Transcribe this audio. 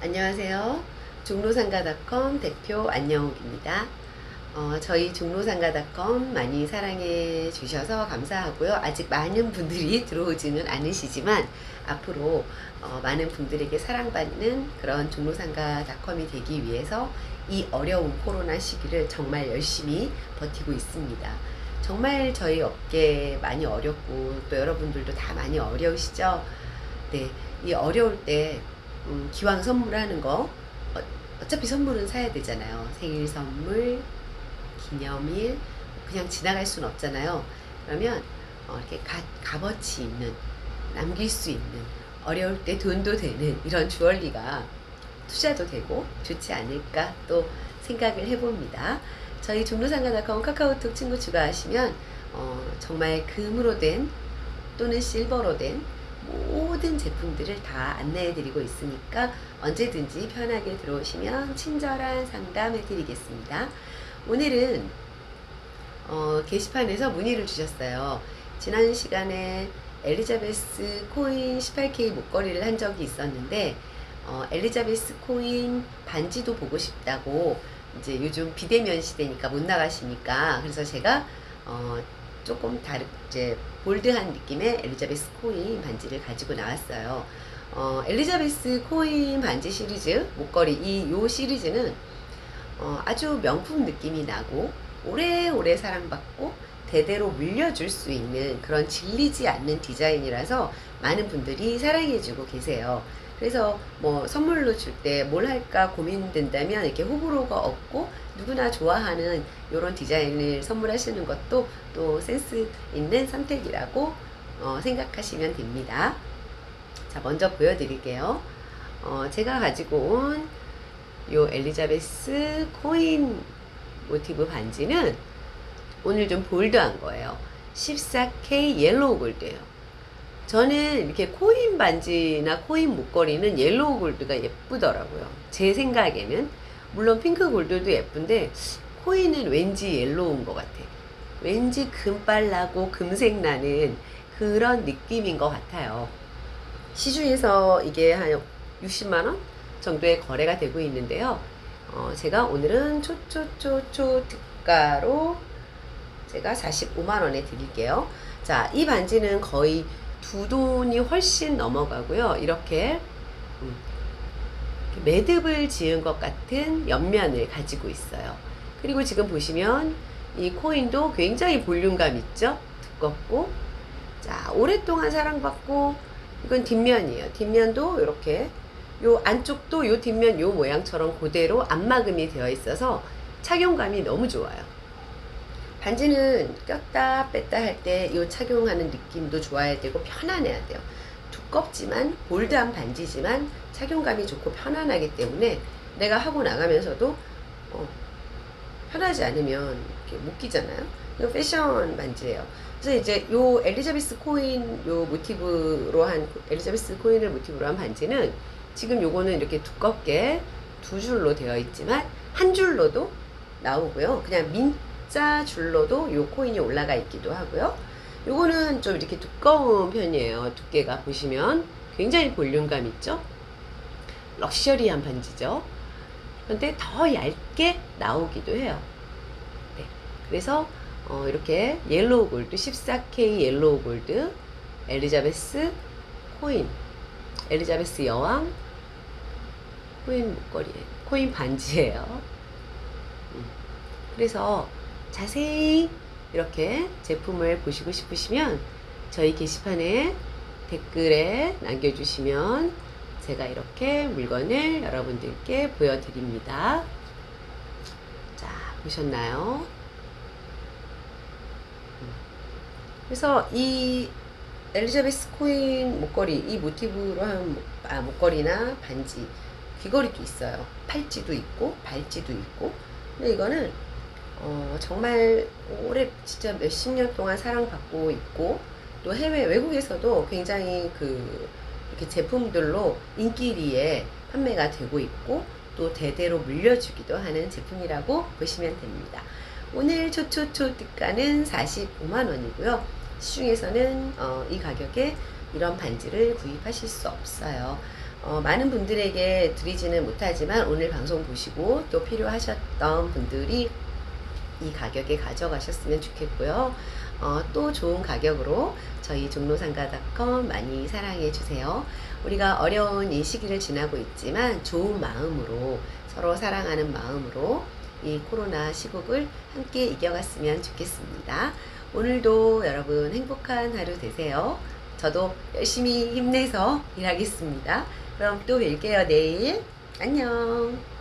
안녕하세요. 종로상가닷컴 대표 안영욱입니다. 어, 저희 종로상가닷컴 많이 사랑해 주셔서 감사하고요. 아직 많은 분들이 들어오지는 않으시지만 앞으로 어, 많은 분들에게 사랑받는 그런 종로상가닷컴이 되기 위해서 이 어려운 코로나 시기를 정말 열심히 버티고 있습니다. 정말 저희 업계 많이 어렵고 또 여러분들도 다 많이 어려우시죠? 네, 이 어려울 때 음, 기왕 선물하는 거 어, 어차피 선물은 사야 되잖아요. 생일 선물, 기념일 그냥 지나갈 수는 없잖아요. 그러면 어, 이렇게 가, 값어치 있는 남길 수 있는 어려울 때 돈도 되는 이런 주얼리가 투자도 되고 좋지 않을까 또 생각을 해봅니다. 저희 종로상가 닷컴 카카오톡 친구 추가하시면 어, 정말 금으로 된 또는 실버로 된 모든 제품들을 다 안내해 드리고 있으니까 언제든지 편하게 들어오시면 친절한 상담해 드리겠습니다. 오늘은 어, 게시판에서 문의를 주셨어요. 지난 시간에 엘리자베스 코인 18K 목걸이를 한 적이 있었는데 어, 엘리자베스 코인 반지도 보고 싶다고 이제 요즘 비대면 시대니까 못 나가시니까 그래서 제가 어, 조금 다르 이제 볼드한 느낌의 엘리자베스 코인 반지를 가지고 나왔어요. 어, 엘리자베스 코인 반지 시리즈 목걸이 이 요 시리즈는 어, 아주 명품 느낌이 나고 오래오래 사랑받고 대대로 물려줄 수 있는 그런 질리지 않는 디자인이라서 많은 분들이 사랑해주고 계세요. 그래서 뭐 선물로 줄 때 뭘 할까 고민된다면 이렇게 호불호가 없고 누구나 좋아하는 이런 디자인을 선물하시는 것도 또 센스 있는 선택이라고 어, 생각하시면 됩니다. 자, 먼저 보여드릴게요. 어, 제가 가지고 온 요 엘리자베스 코인 모티브 반지는 오늘 좀 볼드한 거예요. 14K 옐로우 골드예요. 저는 이렇게 코인 반지나 코인 목걸이는 옐로우 골드가 예쁘더라고요. 제 생각에는 물론 핑크 골드도 예쁜데 코인은 왠지 옐로우인 것 같아. 왠지 금빨나고 금색 나는 그런 느낌인 것 같아요. 시중에서 이게 한 60만 원 정도의 거래가 되고 있는데요. 어, 제가 오늘은 초초초초 특가로 제가 45만 원에 드릴게요. 자, 이 반지는 거의 두 돈이 훨씬 넘어가고요. 이렇게 음, 매듭을 지은 것 같은 옆면을 가지고 있어요. 그리고 지금 보시면 이 코인도 굉장히 볼륨감 있죠? 두껍고 자 오랫동안 사랑받고 이건 뒷면이에요. 뒷면도 이렇게 요 안쪽도 요 뒷면 요 모양처럼 그대로 안마금이 되어 있어서 착용감이 너무 좋아요. 반지는 꼈다 뺐다 할 때 이 착용하는 느낌도 좋아야 되고 편안해야 돼요. 두껍지만 볼드한 반지지만 착용감이 좋고 편안하기 때문에 내가 하고 나가면서도 어, 편하지 않으면 이렇게 못 끼잖아요. 이거 패션 반지예요. 그래서 이제 요 엘리자베스 코인 요 모티브로 한 엘리자베스 코인을 모티브로 한 반지는 지금 요거는 이렇게 두껍게 두 줄로 되어 있지만 한 줄로도 나오고요. 그냥 민 자 줄로도 요 코인이 올라가 있기도 하고요. 요거는 좀 이렇게 두꺼운 편이에요. 두께가 보시면 굉장히 볼륨감 있죠? 럭셔리한 반지죠. 그런데 더 얇게 나오기도 해요. 네. 그래서 어, 이렇게 옐로우 골드 14K 옐로우 골드 엘리자베스 코인 엘리자베스 여왕 코인 목걸이에 코인 반지예요. 음. 그래서 자세히 이렇게 제품을 보시고 싶으시면 저희 게시판에 댓글에 남겨주시면 제가 이렇게 물건을 여러분들께 보여드립니다. 자, 보셨나요? 음. 그래서 이 엘리자베스 코인 목걸이, 이 모티브로 한 목, 아, 목걸이나 반지, 귀걸이도 있어요. 팔찌도 있고, 발찌도 있고. 근데 이거는 어, 정말 오래 진짜 몇십 년 동안 사랑받고 있고 또 해외 외국에서도 굉장히 그 이렇게 제품들로 인기리에 판매가 되고 있고 또 대대로 물려주기도 하는 제품이라고 보시면 됩니다. 오늘 초초초 특가는 45만 원이고요. 시중에서는 어, 이 가격에 이런 반지를 구입하실 수 없어요. 어, 많은 분들에게 드리지는 못하지만 오늘 방송 보시고 또 필요하셨던 분들이 이 가격에 가져가셨으면 좋겠고요. 어, 또 좋은 가격으로 저희 종로상가닷컴 많이 사랑해 주세요. 우리가 어려운 이 시기를 지나고 있지만 좋은 마음으로 서로 사랑하는 마음으로 이 코로나 시국을 함께 이겨갔으면 좋겠습니다. 오늘도 여러분 행복한 하루 되세요. 저도 열심히 힘내서 일하겠습니다. 그럼 또 뵐게요, 내일. 안녕.